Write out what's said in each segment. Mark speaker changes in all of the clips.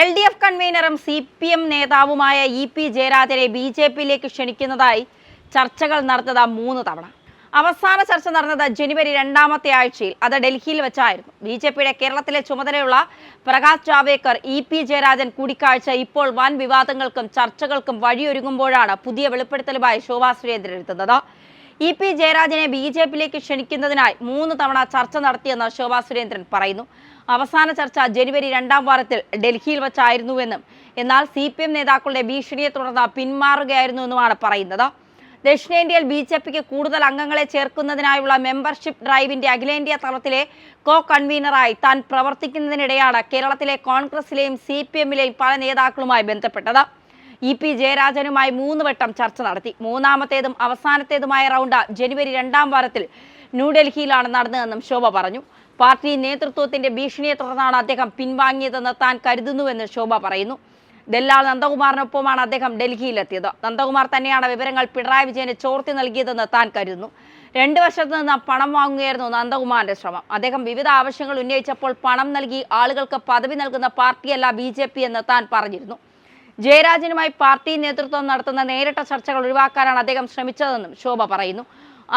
Speaker 1: L D F കൺവീനറും C P M നേതാവുമായ E P ജയരാജനെ ബി ജെ പിയിലേക്ക് ക്ഷണിക്കുന്നതായി ചർച്ചകൾ നടന്നത് മൂന്ന് തവണ. അവസാന ചർച്ച നടന്നത് ജനുവരി രണ്ടാമത്തെ ആഴ്ചയിൽ അത് ഡൽഹിയിൽ വെച്ചായിരുന്നു. ബി ജെ പിയുടെ കേരളത്തിലെ ചുമതലയുള്ള പ്രകാശ് ജാവേക്കർ ഇ പി ജയരാജൻ കൂടിക്കാഴ്ച ഇപ്പോൾ വൻ വിവാദങ്ങൾക്കും ചർച്ചകൾക്കും വഴിയൊരുങ്ങുമ്പോഴാണ് പുതിയ വെളിപ്പെടുത്തലുമായി ശോഭാ സുരേന്ദ്രൻ എത്തുന്നത്. ഇ പി ജയരാജനെ ബി ജെ പിയിലേക്ക് ക്ഷണിക്കുന്നതിനായി മൂന്ന് തവണ ചർച്ച നടത്തിയെന്ന് ശോഭാ സുരേന്ദ്രൻ പറയുന്നു. അവസാന ചർച്ച ജനുവരി രണ്ടാം വാരത്തിൽ ഡൽഹിയിൽ വച്ചായിരുന്നുവെന്നും എന്നാൽ സി പി എം നേതാക്കളുടെ ഭീഷണിയെ തുടർന്ന് പിന്മാറുകയായിരുന്നുവെന്നുമാണ് പറയുന്നത്. ദക്ഷിണേന്ത്യയിൽ ബി ജെ പിക്ക് കൂടുതൽ അംഗങ്ങളെ ചേർക്കുന്നതിനായുള്ള മെമ്പർഷിപ്പ് ഡ്രൈവിന്റെ അഖിലേന്ത്യാ തലത്തിലെ കോ കൺവീനറായി താൻ പ്രവർത്തിക്കുന്നതിനിടെയാണ് കേരളത്തിലെ കോൺഗ്രസിലെയും സി പി എമ്മിലെയും പല നേതാക്കളുമായി ബന്ധപ്പെട്ടത്. ഇ പി ജയരാജനുമായി മൂന്ന് വട്ടം ചർച്ച നടത്തി. മൂന്നാമത്തേതും അവസാനത്തേതുമായ റൗണ്ട് ജനുവരി രണ്ടാം വാരത്തിൽ ന്യൂഡൽഹിയിലാണ് നടന്നതെന്നും ശോഭ പറഞ്ഞു. പാർട്ടി നേതൃത്വത്തിന്റെ ഭീഷണിയെ തുടർന്നാണ് അദ്ദേഹം പിൻവാങ്ങിയതെന്ന് താൻ കരുതുന്നുവെന്ന് ശോഭ പറയുന്നു. ദല്ലാൽ നന്ദകുമാറിനൊപ്പമാണ് അദ്ദേഹം ഡൽഹിയിലെത്തിയത്. നന്ദകുമാർ തന്നെയാണ് വിവരങ്ങൾ പിണറായി വിജയന് ചോർത്തി നൽകിയതെന്ന് താൻ കരുതുന്നു. രണ്ട് വർഷത്തു നിന്ന് പണം വാങ്ങുകയായിരുന്നു നന്ദകുമാറിന്റെ ശ്രമം. അദ്ദേഹം വിവിധ ആവശ്യങ്ങൾ ഉന്നയിച്ചപ്പോൾ പണം നൽകി ആളുകൾക്ക് പദവി നൽകുന്ന പാർട്ടിയല്ല ബി എന്ന് താൻ പറഞ്ഞിരുന്നു. ജയരാജനുമായി പാർട്ടി നേതൃത്വം നടത്തുന്ന നേരിട്ട ചർച്ചകൾ ഒഴിവാക്കാനാണ് അദ്ദേഹം ശ്രമിച്ചതെന്നും ശോഭ പറയുന്നു.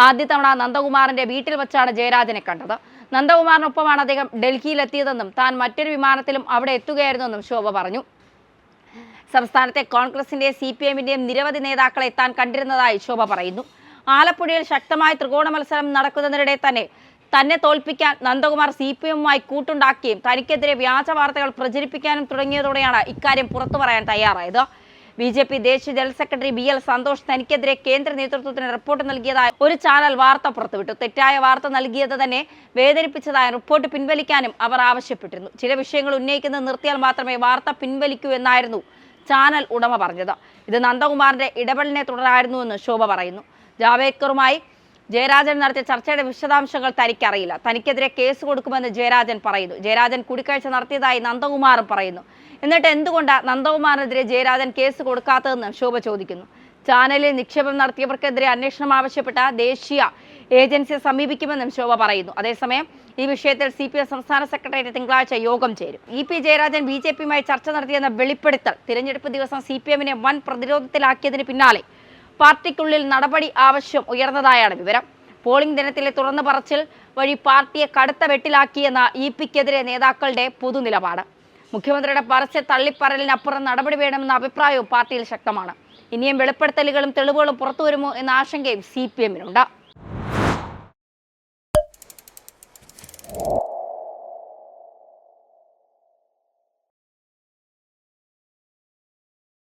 Speaker 1: ആദ്യ തവണ നന്ദകുമാറിന്റെ വീട്ടിൽ വെച്ചാണ് ജയരാജനെ കണ്ടത്. നന്ദകുമാറിനൊപ്പമാണ് അദ്ദേഹം ഡൽഹിയിലെത്തിയതെന്നും താൻ മറ്റൊരു വിമാനത്തിലും അവിടെ എത്തുകയായിരുന്നെന്നും ശോഭ പറഞ്ഞു. സംസ്ഥാനത്തെ കോൺഗ്രസിന്റെ സി പി എമ്മിന്റെയും നിരവധി നേതാക്കളെ താൻ കണ്ടിരുന്നതായി ശോഭ പറയുന്നു. ആലപ്പുഴയിൽ ശക്തമായ ത്രികോണ മത്സരം നടക്കുന്നതിനിടെ തന്നെ തന്നെ തോൽപ്പിക്കാൻ നന്ദകുമാർ സി പി എമ്മുമായി കൂട്ടുണ്ടാക്കുകയും തനിക്കെതിരെ വ്യാജ വാർത്തകൾ പ്രചരിപ്പിക്കാനും തുടങ്ങിയതോടെയാണ് ഇക്കാര്യം പുറത്തു പറയാൻ തയ്യാറായത്. ബി ജെ പി ദേശീയ general secretary B L Santhosh തനിക്കെതിരെ കേന്ദ്ര നേതൃത്വത്തിന് റിപ്പോർട്ട് നൽകിയതായി ഒരു ചാനൽ വാർത്ത പുറത്തുവിട്ടു. തെറ്റായ വാർത്ത നൽകിയത് തന്നെ വേദനിപ്പിച്ചതായ റിപ്പോർട്ട് പിൻവലിക്കാനും അവർ ആവശ്യപ്പെട്ടിരുന്നു. ചില വിഷയങ്ങൾ ഉന്നയിക്കുന്നത് നിർത്തിയാൽ മാത്രമേ വാർത്ത പിൻവലിക്കൂ എന്നായിരുന്നു ചാനൽ ഉടമ പറഞ്ഞത്. ഇത് നന്ദകുമാറിന്റെ ഇടപെടലിനെ തുടരായിരുന്നുവെന്ന് ശോഭ പറയുന്നു. ജാവേക്കറുമായി ജയരാജൻ നടത്തിയ ചർച്ചയുടെ വിശദാംശങ്ങൾ തനിക്കറിയില്ല. തനിക്കെതിരെ കേസ് കൊടുക്കുമെന്ന് ജയരാജൻ പറയുന്നു. ജയരാജൻ കൂടിക്കാഴ്ച നടത്തിയതായി നന്ദകുമാറും പറയുന്നു. എന്നിട്ട് എന്തുകൊണ്ടാണ് നന്ദകുമാറിനെതിരെ ജയരാജൻ കേസ് കൊടുക്കാത്തതെന്ന് ശോഭ ചോദിക്കുന്നു. ചാനലിൽ നിക്ഷേപം നടത്തിയവർക്കെതിരെ അന്വേഷണം ആവശ്യപ്പെട്ട ദേശീയ ഏജൻസിയെ സമീപിക്കുമെന്നും ശോഭ പറയുന്നു. അതേസമയം ഈ വിഷയത്തിൽ സി പി എം സംസ്ഥാന സെക്രട്ടേറിയറ്റ് തിങ്കളാഴ്ച യോഗം ചേരും. E P Jayarajan B J പിയുമായി ചർച്ച നടത്തിയെന്ന വെളിപ്പെടുത്തൽ തിരഞ്ഞെടുപ്പ് ദിവസം സി പി എമ്മിനെ വൻ പ്രതിരോധത്തിലാക്കിയതിന് പിന്നാലെ പാർട്ടിക്കുള്ളിൽ നടപടി ആവശ്യം ഉയർന്നതായാണ് വിവരം. പോളിംഗ് ദിനത്തിലെ തുറന്നു പറച്ചിൽ വഴി പാർട്ടിയെ കടുത്ത വെട്ടിലാക്കിയെന്ന ഇ പിക്കെതിരെ നേതാക്കളുടെ പൊതുനിലപാട്. മുഖ്യമന്ത്രിയുടെ പരസ്യ തള്ളിപ്പറലിനപ്പുറം നടപടി വേണമെന്ന അഭിപ്രായവും പാർട്ടിയിൽ ശക്തമാണ്. ഇനിയും വെളിപ്പെടുത്തലുകളും തെളിവുകളും പുറത്തു വരുമോ എന്ന ആശങ്കയും സി പി എമ്മിനുണ്ട്.